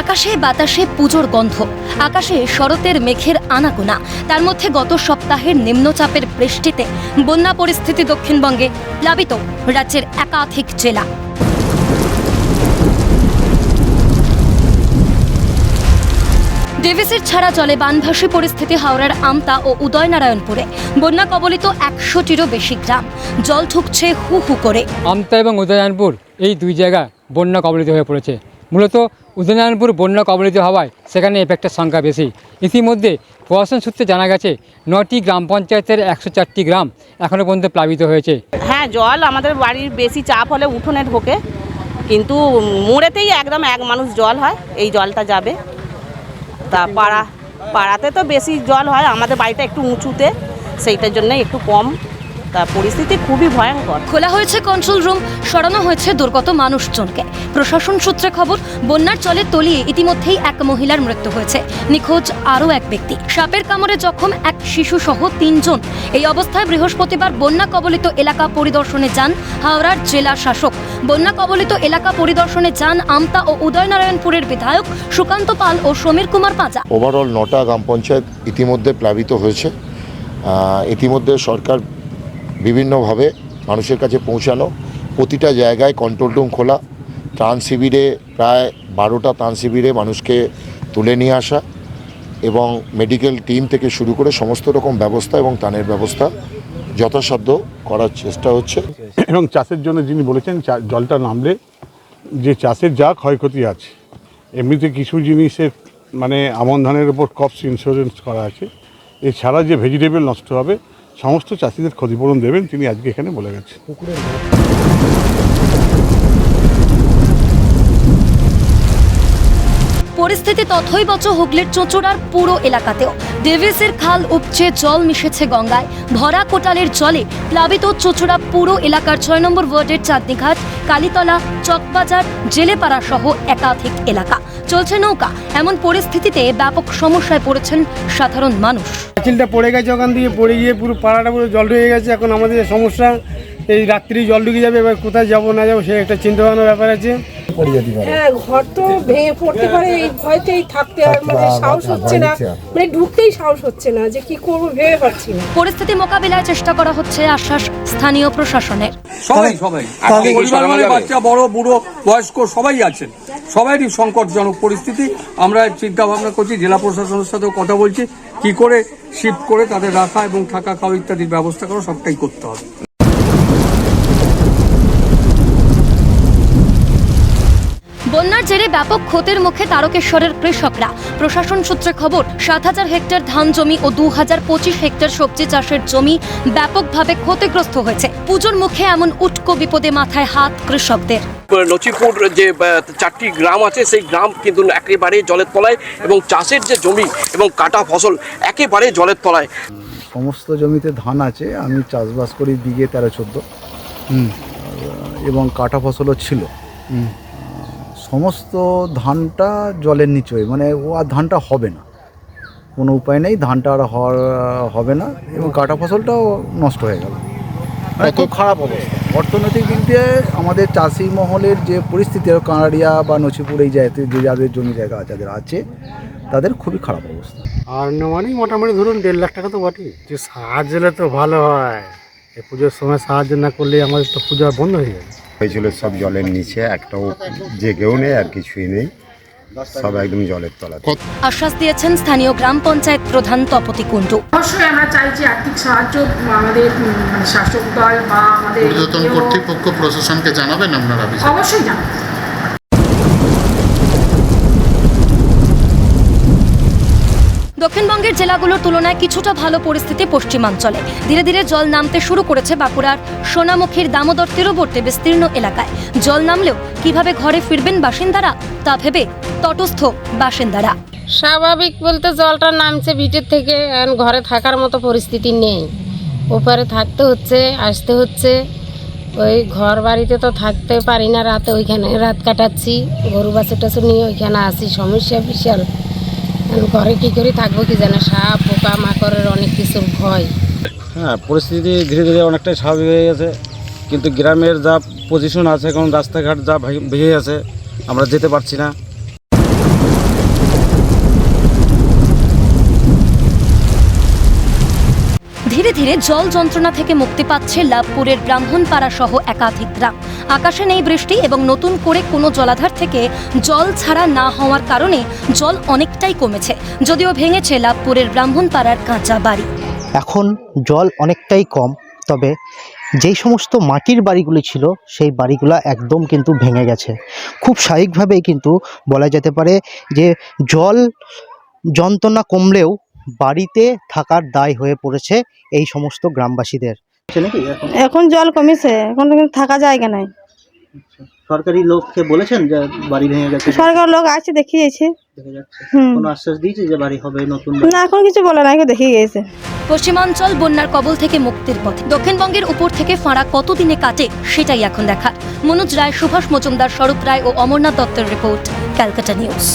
আকাশে বাতাসে পুজোর গন্ধ। আকাশে শরতের মেঘের আনাগোনা। তার মধ্যে গত সপ্তাহের নিম্নচাপের বৃষ্টিতে বন্যা পরিস্থিতি দক্ষিণবঙ্গে প্লাবিত রাজ্যের একাধিক জেলা। ডেভিসের ছাড়া জলে বানভাসী পরিস্থিতি হাওড়ার আমতা ও উদয়নারায়ণপুরে। বন্যা কবলিত একশোটিরও বেশি গ্রাম। জল ঠুকছে হু হু করে। আমতা এবং উদয়নারায়ণপুর, এই দুই জায়গা বন্যা কবলিত হয়ে পড়েছে। মূলত উদয়নারায়ণপুর বন্যা কবলিত হওয়ায় সেখানে এফেক্টের সংখ্যা বেশি। ইতিমধ্যে প্রশাসন সূত্রে জানা গেছে, নটি গ্রাম পঞ্চায়েতের একশো চারটি গ্রাম এখনও পর্যন্ত প্লাবিত হয়েছে। হ্যাঁ জল আমাদের বাড়ির বেশি চাপ হলে উঠোনে ঢোকে, কিন্তু মোড়েতেই একদম এক মানুষ জল হয়, এই জলটা যাবে। তা পাড়া, পাড়াতে তো বেশি জল হয়, আমাদের বাড়িটা একটু উঁচুতে, সেইটার জন্য একটু কম। তা পরিস্থিতি খুবই ভয়ঙ্কর। খোলা হয়েছে কন্ট্রোল রুম সরানো হয়েছে দুর্গত মানুষজনকে। প্রশাসন সূত্রে খবর বন্যার চলে তলিয়ে ইতিমধ্যেই এক মহিলার মৃত্যু হয়েছে। নিখোঁজ আরও এক ব্যক্তি। সাপের কামড়ে জখম এক শিশু সহ তিনজন। এই অবস্থায় বৃহস্পতিবার বন্যা কবলিত এলাকা পরিদর্শনে যান হাওড়ার জেলা শাসক। বন্যা কবলিত এলাকা পরিদর্শনে যান আমতা ও উদয়নারায়ণপুরের বিধায়ক সুকান্ত পাল ও সমীর কুমার পাঁজা। ওভারঅল নটা গ্রাম পঞ্চায়েত ইতিমধ্যে প্লাবিত হয়েছে। ইতিমধ্যে সরকার বিভিন্নভাবে মানুষের কাছে পৌঁছানো। প্রতিটা জায়গায় কন্ট্রোল রুম খোলা। ত্রাণ শিবিরে প্রায় বারোটা ত্রাণ শিবিরে মানুষকে তুলে নিয়ে আসা এবং মেডিকেল টিম থেকে শুরু করে সমস্ত রকম ব্যবস্থা এবং ত্রাণের ব্যবস্থা যথাসাধ্য করার চেষ্টা হচ্ছে। এবং চাষের জন্য যিনি বলেছেন জলটা নামলে যে চাষের যা ক্ষয়ক্ষতি আছে, এমনিতে কিছু জিনিসের মানে আমন ধানের উপর কপস ইন্স্যুরেন্স করা আছে। এছাড়া যে ভেজিটেবল নষ্ট হবে সমস্ত চাষিদের ক্ষতিপূরণ দেবেন তিনি আজকে এখানে বলে গেছেন। পরিস্থিতি তথৈবচ হুগলির চোচড়ার পুরো এলাকাতেও। ডেভিসের খাল উপচে জল মিশেছে গঙ্গায়। ভরা কোটালের জলে প্লাবিত চোচড়া পুরো এলাকার ছয় নম্বর ওয়ার্ডের চাঁদনিঘাট, কালীতলা, চকবাজার, জেলেপাড়া সহ একাধিক এলাকা। চলছে নৌকা। এমন পরিস্থিতিতে ব্যাপক সমস্যায় পড়েছেন সাধারণ মানুষ। পাঁচিলটা পড়ে গেছে ওখান দিয়ে, পড়ে গিয়ে পুরো পাড়াটা পুরো জল ঢুকে গেছে। এখন আমাদের সমস্যা, এই রাত্রি জল ঢুকে যাবে, এবার কোথায় যাব না যাব, সে একটা চিন্তা ভাবনার ব্যাপার আছে। হ্যাঁ ঘর তো ভেঙে পড়তে পারে এই ভয়তেই থাকতে আর মানে সাহস হচ্ছে না। মানে ঢুকতেই সাহস হচ্ছে না যে কি করব ভেবে পাচ্ছি না। পরিস্থিতি মোকাবিলায় চেষ্টা করা হচ্ছে আশ্বাস স্থানীয় প্রশাসনের। সবাই সবাই। পরিবার মানে বাচ্চা বড় বুড়ো বয়স্ক সবাই আছেন। সবারই সংকটজনক পরিস্থিতি। আমরা চিন্তা ভাবনা করছি জেলা প্রশাসনের সাথেও কথা বলছি। কি করে শিফট করে তাদের রাখা এবং থাকা খাওয়া ইত্যাদির ব্যবস্থা করা সবটাই করতে হবে। বন্যার জেরে ব্যাপক ক্ষতির মুখে তারকেশ্বরের কৃষকরা। প্রশাসন সূত্রে খবর সাত হাজার হেক্টর ধান জমি ও দু হাজার পঁচিশ হেক্টর সবজি চাষের জমি ব্যাপকভাবে ক্ষতিগ্রস্ত হয়েছে। পুজোর মুখে এমন উটকো বিপদে মাথায় হাত কৃষকদের। নচিপুর যে চারটি গ্রাম আছে সেই গ্রাম কিন্তু একেবারে জলের তলায় এবং চাষের যে জমি এবং কাটা ফসল একেবারে জলের তলায়। সমস্ত জমিতে ধান আছে আমি চাষবাস করি বিঘে তেরো চোদ্দ। এবং কাটা ফসলও ছিল। সমস্ত ধানটা জলের নিচে মানে ও আর ধানটা হবে না। কোনো উপায় নেই ধানটা আর হওয়ার- হবে না এবং কাটা ফসলটাও নষ্ট হয়ে গেল। মানে খুব খারাপ অবস্থা। অর্থনৈতিক দিক দিয়ে আমাদের চাষি মহলের যে পরিস্থিতি কানাড়িয়া বা নচিপুর এই জায়গাতে যে যাদের জমি জায়গা যাদের আছে তাদের খুবই খারাপ অবস্থা। আর মানে মোটামুটি ধরুন দেড় লাখ টাকা তো বটেই। যে সাহায্য হলে তো ভালো হয়। এই পুজোর সময় সাহায্য না করলে আমাদের তো পুজো আর বন্ধ হয়ে যাবে। হয়েছিল সব জলের নিচে একটাও জেগেও নেই আর কিছুই নেই। সব একদম জলের তলা আশ্বাস দিয়েছেন স্থানীয় গ্রাম পঞ্চায়েত প্রধান তপতি কুণ্ডু। অবশ্যই আমরা চাইছি আর্থিক সাহায্য আমাদের মানে শাসক দল বা আমাদের কর্তৃপক্ষ প্রশাসনকে জানাবেন আপনারা অবশ্যই জানাব দক্ষিণবঙ্গের জেলাগুলোর তুলনায় কিছুটা ভালো পরিস্থিতি পশ্চিমাঞ্চলে। ধীরে ধীরে জল নামতে শুরু করেছে বাঁকুড়ার সোনামুখীর দামোদর তীরবর্তী বিস্তীর্ণ এলাকায়। জল নামলেও কীভাবে ঘরে ফিরবেন বাসিন্দারা, তা ভেবে তটস্থ বাসিন্দারা। স্বাভাবিক বলতে জলটা নামছে ভিটের থেকে ঘরে থাকার মতো পরিস্থিতি নেই। ওপারে থাকতে হচ্ছে, আসতে হচ্ছে। ওই ঘর বাড়িতে তো থাকতে পারি না, রাতে ওইখানে রাত কাটাচ্ছি। গরু বাছুর টাছুর নিয়ে ওইখানে আসি, সমস্যা বিশাল। ঘরে কি করে থাকব কি জানে সাপ পোকা মাকড়ের অনেক কিছু ভয়। হ্যাঁ পরিস্থিতি ধীরে ধীরে অনেকটাই স্বাভাবিক হয়ে গেছে। কিন্তু গ্রামের যা পজিশন আছে এখন রাস্তাঘাট যা ভেঙে আছে আমরা যেতে পারছি না। ধীরে ধীরে জল যন্ত্রণা থেকে মুক্তি পাচ্ছে লাভপুরের ব্রাহ্মণপাড়া সহ একাধিক গ্রাম। আকাশে নেই বৃষ্টি এবং নতুন করে কোনো জলাধার থেকে জল ছাড়া না হওয়ার কারণে জল অনেকটাই কমেছে, যদিও ভেঙেছে লাভপুরের ব্রাহ্মণপাড়ার কাঁচা বাড়ি। এখন জল অনেকটাই কম, তবে যেই সমস্ত মাটির বাড়িগুলি ছিল, সেই বাড়িগুলো একদম কিন্তু ভেঙে গেছে। খুব স্বাভাবিকভাবেই কিন্তু বলা যেতে পারে যে জল যন্ত্রণা কমলেও বাড়িতে থাকার দায় হয়ে পড়েছে এই সমস্ত গ্রামবাসীদের। এখন এখন জল কমেছে এখন কিন্তু থাকা জায়গা নাই। সরকারি লোককে বলেছেন যে বাড়ি ভেঙে গেছে? সরকার লোক আছে দেখিয়েছে যাচ্ছে। কোনো আশ্বাস দিয়েছে যে বাড়ি হবে নতুন না এখন কিছু বলে না দেখিয়ে গেছে। পশ্চিমাঞ্চল বন্যার কবল থেকে মুক্তির পথে। দক্ষিণবঙ্গের উপর থেকে ফাঁড়া কতদিনে কাটে সেটাই এখন দেখার। মনোজ রায় সুভাষ মজুমদার স্বরূপ রায় ও অমরনাথ দত্তের রিপোর্ট ক্যালকাটা নিউজ।